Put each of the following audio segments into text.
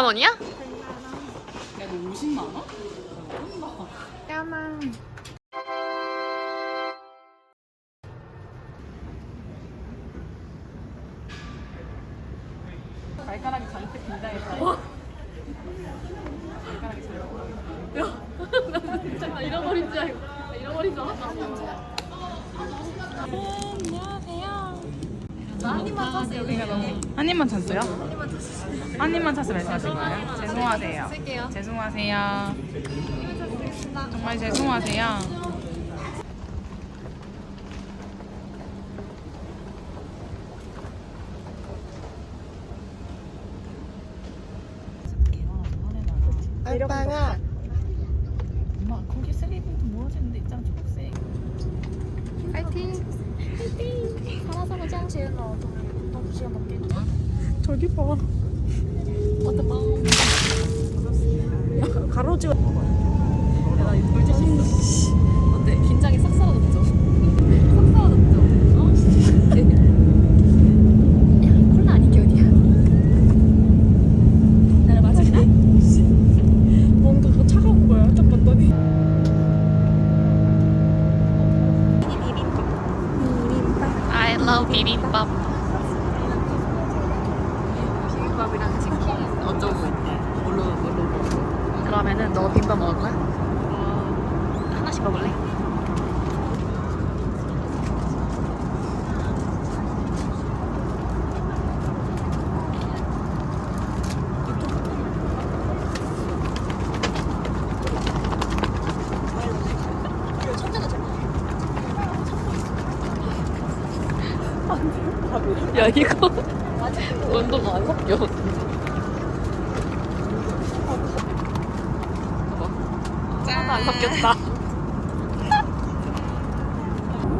100만 원이야? 야, 너 50만 원? 야만. 발가락이 잔뜩 긴장했다. 발가락이 잔뜩. 나 잃어버린 줄 알고. 나 잃어버린 줄 알았어. 한 입만 샀어요. 한 입만 찼어요? 한 입만 찼어 말씀하신 거예요? 죄송하세요. 쓸게요. 죄송하세요. 정말 죄송하세요. 알바가 엄마 거기 슬리브도 모아지는 데 있잖아 초록색. 파이팅. 파이팅. 살아서 보자. 지은아, 너무 시간 넘게. 저기 봐. 가로지가. 나 이거 물티슈 어때? 긴장이 싹 사라졌죠? 싹 사라졌죠? 어? 야, 콜라 아니 견이야. 나를 마실래? 뭔가 그거 차가운 거야. 딱 봤더니. I love 비빔밥. 비빔밥이랑 치킨 어쩌고 뭘로 뭘로 그러면은 너 비빔밥 먹을 거야? 하나씩 먹을래? 야 이거 온도가 안 섞여. 하나 안 섞였다.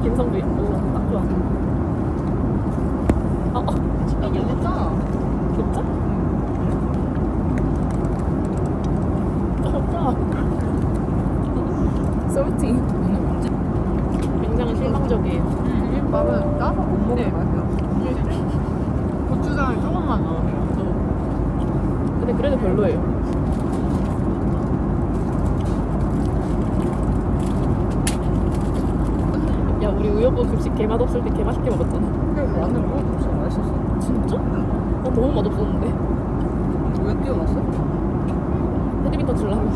김성도 있고 딱 좋아. 어, 어. 이게 진짜 진짜? 솔티. 굉장히 실망적이에요. 밥은 까서 못 먹을 맛이야. 고추장을 조금만 넣으면. 근데 그래도 별로예요. 야 우리 우여곡 급식 개 맛 없을 때 개 맛있게 먹었잖아. 근데 완전 먹어도 진짜 맛있었어. 진짜? 나 너무 맛없었는데. 왜 뛰어났어? 헤드미터 주려고.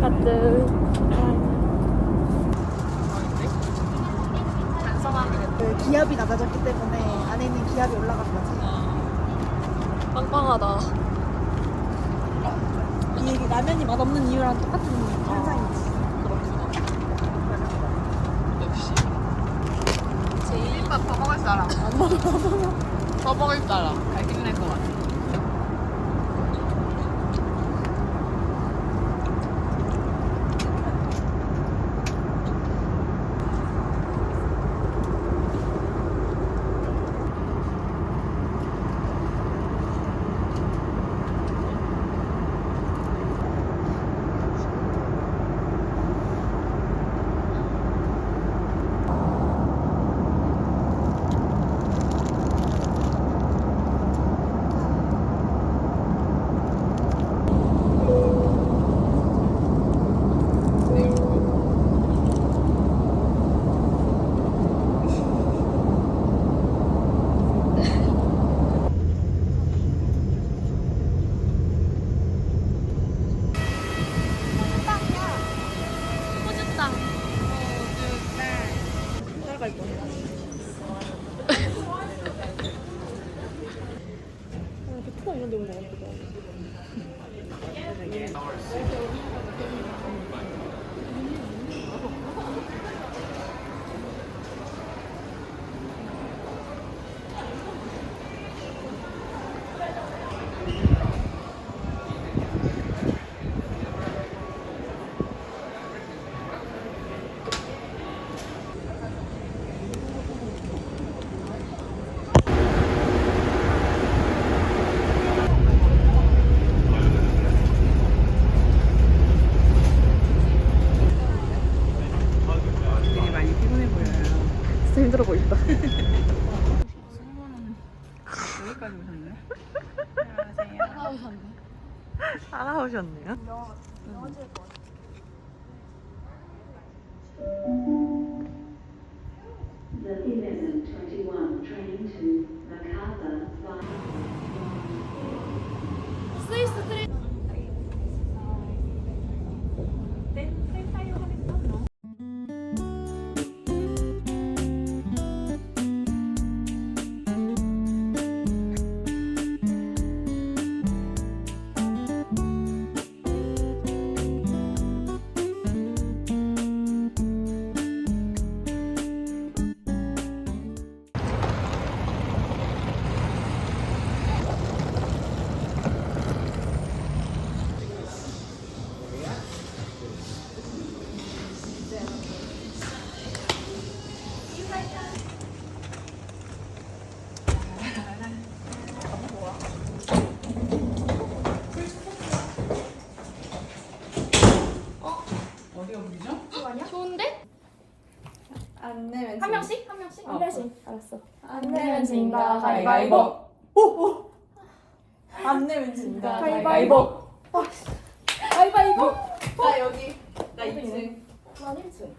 하트. 그 기압이 낮아졌기 때문에 안에 있는 기압이. 빵빵하다. 이 라면이 맛없는 이유랑 똑같은 현상이지. 역시. 제일밥 더 먹을 사람. 안 먹어. 더 먹을 사람. 갈길 낼것 같아. 호주땅. 따라갈 거야. 이런 데거 같기 여기까지 오셨네. 안녕하세요. 따라오셨네요. 넣어줄 것 같아. The Eleven Twenty One train to Macala by 스위스 트레인 한 명씩 알았어. 안 내면 진다. 가위바위보. 안 내면 진다 가위바위보. 가위바위보. 나 여기 나 2층. 난 1층.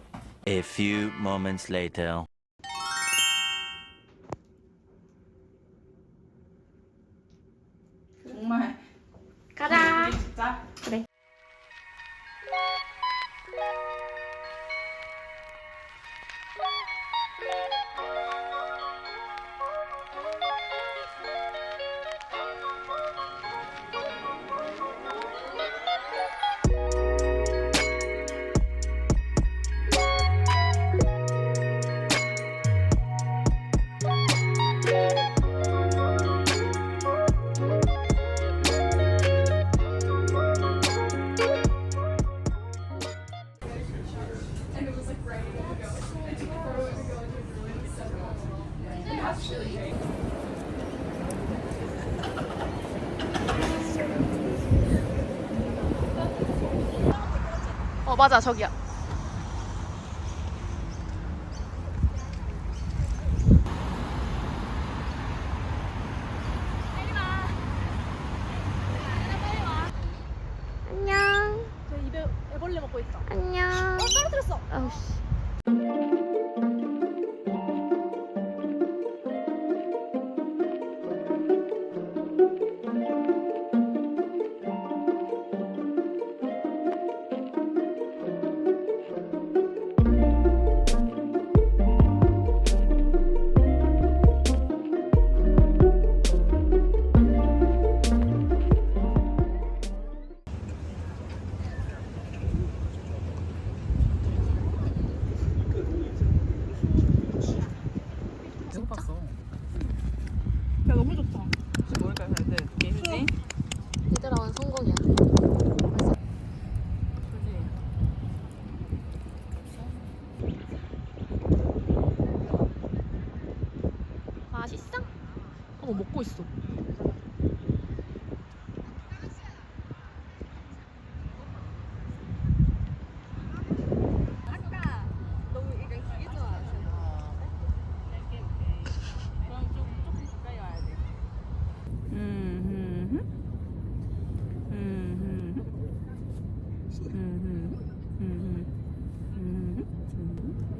A few moments later. 맞아 저기야.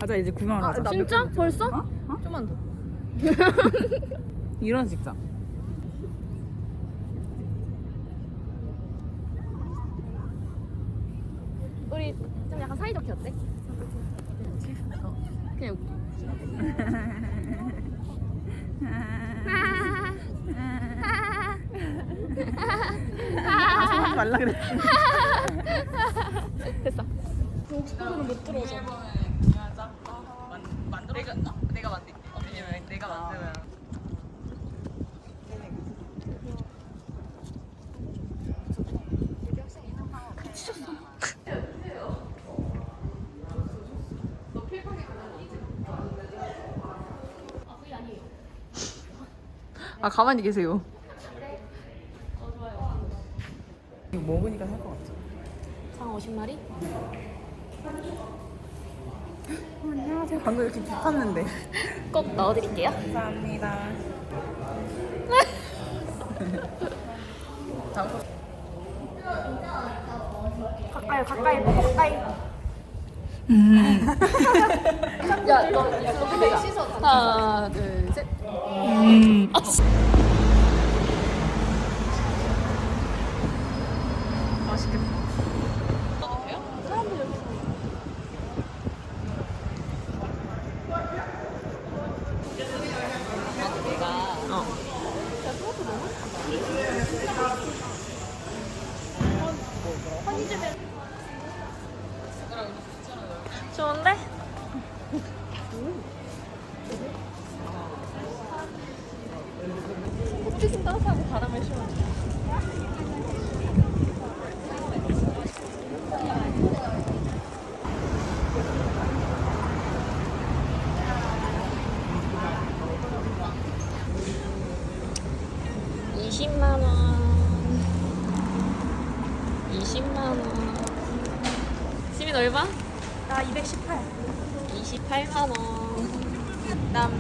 가자 이제 구경하러 가자. 진짜? 벌써? 어? 좀만 더. 이런 식자. 우리 좀 약간 사이좋게 어때? 어, 그냥 웃기. 하지 말라 그랬지. 됐어. 내가 내가 만들게. 왜냐면 내가 만들면. 아 가만히 계세요. 이거 먹으니까 살 것 같아. 상 50마리? 안녕하세요. 방금 이렇게 탔는데. 꼭 넣어드릴게요. 감사합니다. 가까이 가까이 가까이. 하나, 둘, 셋. 좋은데? 좀 따뜻하고 바람을 쉬어. 이십만 원. 20만 원. 시민 얼마? 나 218. 28만 원. 난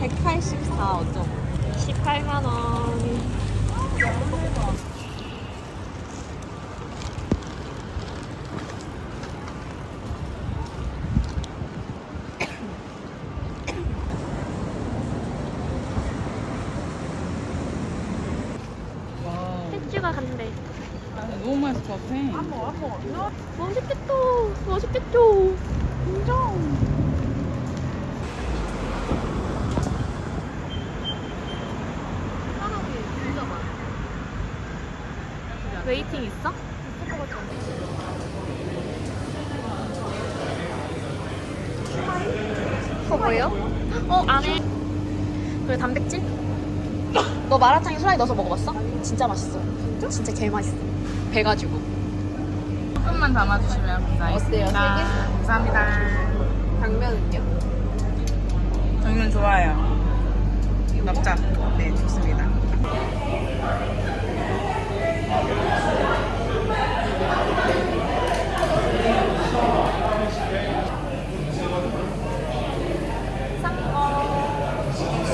184 어쩌고. 18만 원. 햇주가 간대. 것 같아. 맛있겠다. 맛있겠죠. 인정. 웨이팅 있어? 그거 뭐예요? 어 안에 그 단백질? 너 마라탕에 후라이 넣어서 먹어봤어? 진짜 맛있어. 진짜 개 맛있어. 배 가지고. 조금만 담아주시면 감사하겠습니다. 어때요? 감사합니다. 당면은요? 저희는 좋아요. 납작. 네, 좋습니다.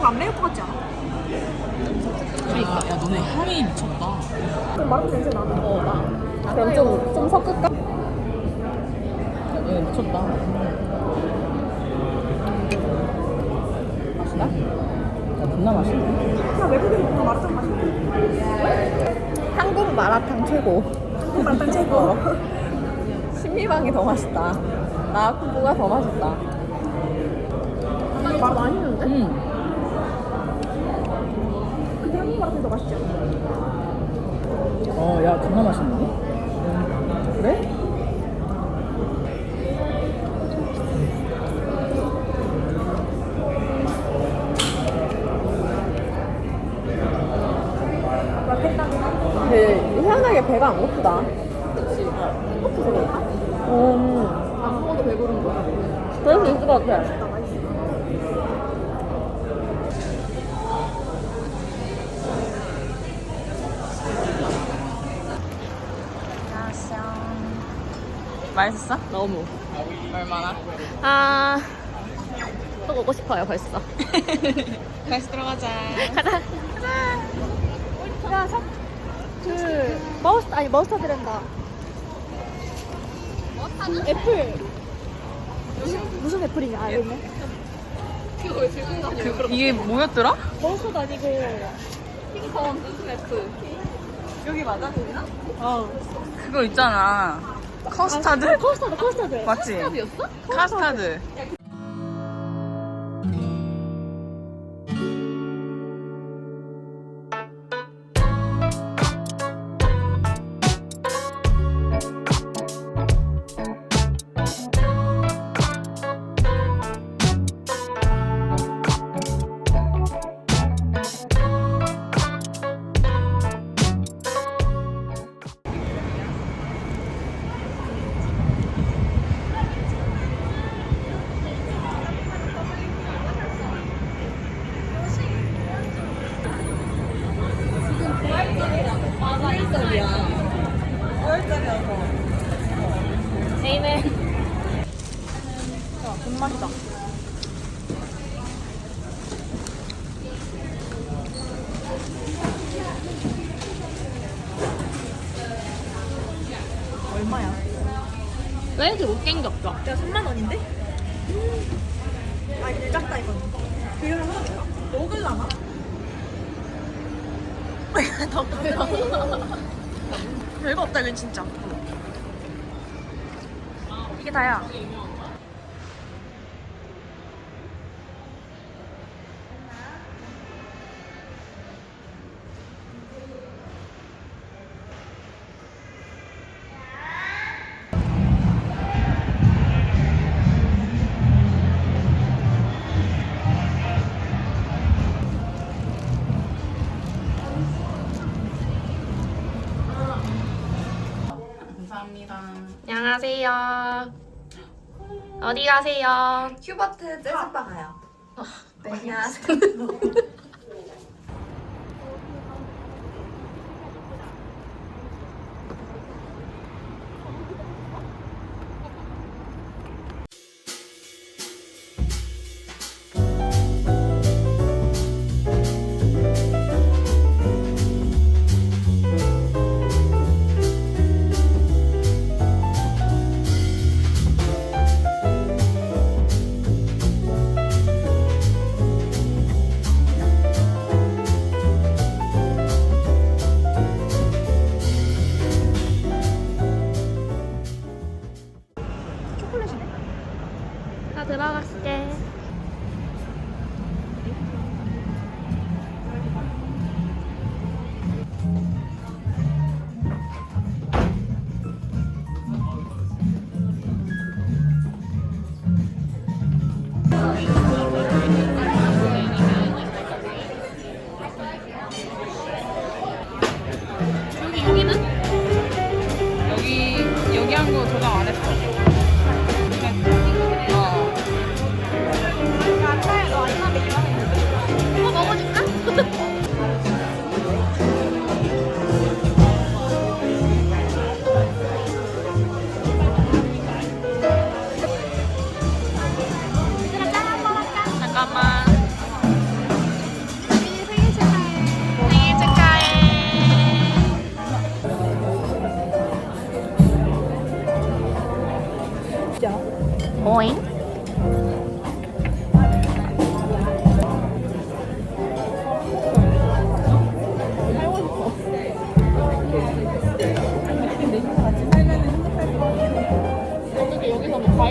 안 매울 것 같지 않아? 그러니까 야 너네 향이 미쳤다. 좀 마라탕 냄새 나. 어 나. 그럼 좀, 좀 섞을까? 야 너네 미쳤다. 맛있나? 야 존나 맛있네. 야 외국인 먹는 마라탕 맛있네. 한국 마라탕 최고. 한국 마라탕 최고. 신미방이 더 맛있다. 나쿠부가 더 맛있다. 많이 했는데? 음. 근데 한국 마라탕이 더 맛있지 않아? 어, 야 존나 맛있는데? 그래? 근데 희한하게 배가 안 고프다. 그치. 고프서 그런가? 음. 안 먹어도 배부른 거야. 그럴 수 있을 것 같아. 맛있어? 너무. 얼마나? 아, 또 오고 싶어요, 벌써. 다시 들어가자. 가자. 야, 석. 그 머스트 아니 머스타드랜다. 애플. 무슨, 무슨 애플이냐? 아, 여기 있네. 이게 뭐였더라? 머스타드 아니고. 여기 맞아, 여기나? 어. 그거 있잖아. 커스타드? 아, 커스타드, 커스타드. 맞지? 카스타드. 제이네. 얼마야? 왜 이렇게 못생겼어? 야 3만 원인데? 아 근데 작다 이건. 비율을 하나 줘요? 먹을라나? 별거 없다 이건 진짜 이게 다야 안녕하세요 어디 가세요? 휴버트 재즈바 가요. 네, 안녕하세요.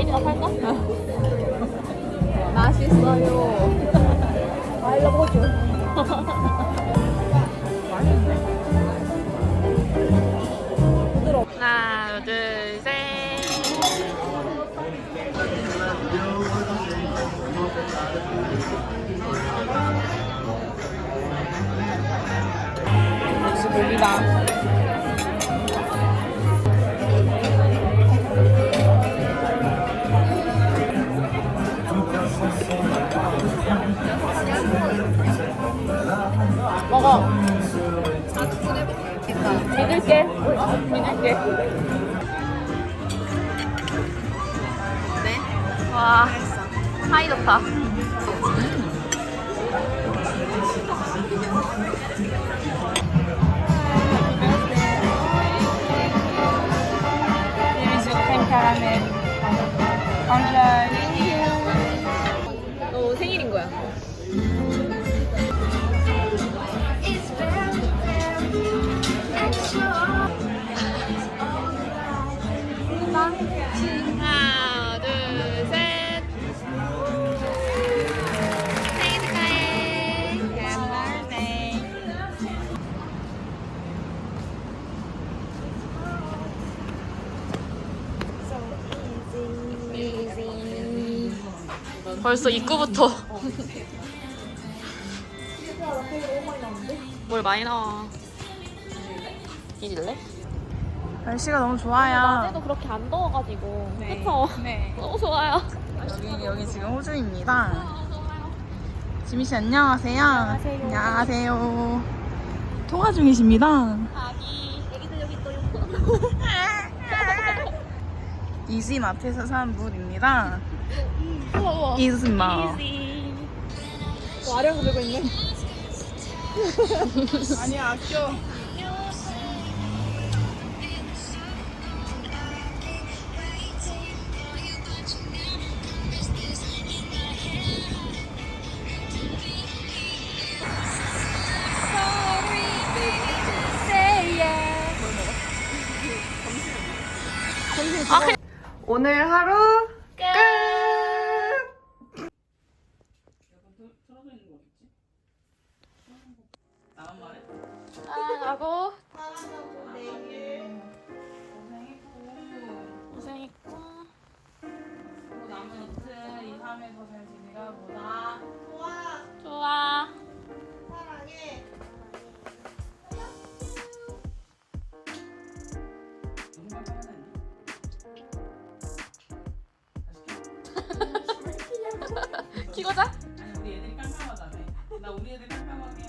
과일이나 팔까? 맛있어요. 하나, 둘, 셋. 역시 고기다. 먹어. 믿을게. 믿을게. 와, 사이 좋다. Here is your cream caramel. Enjoy. 벌써 입구부터 뭘 많이 나와 뒤질래? 날씨가 너무 좋아요. 낮에도 그렇게 안 더워가지고 그쵸? 네. 너무 좋아요 여기 여기 지금 호주입니다. 지미 씨 안녕하세요. 안녕하세요. 안녕하세요. 통화 중이십니다. 아기 애기들 여기 있어요 이지마트에서 산 물입니다. 이즈마. 아령 고르고 있네. 아니야 아껴. 오늘 하루 키고 자 아니 우리 애들이 깜깜하다네. 나 우리 애들 깜깜하게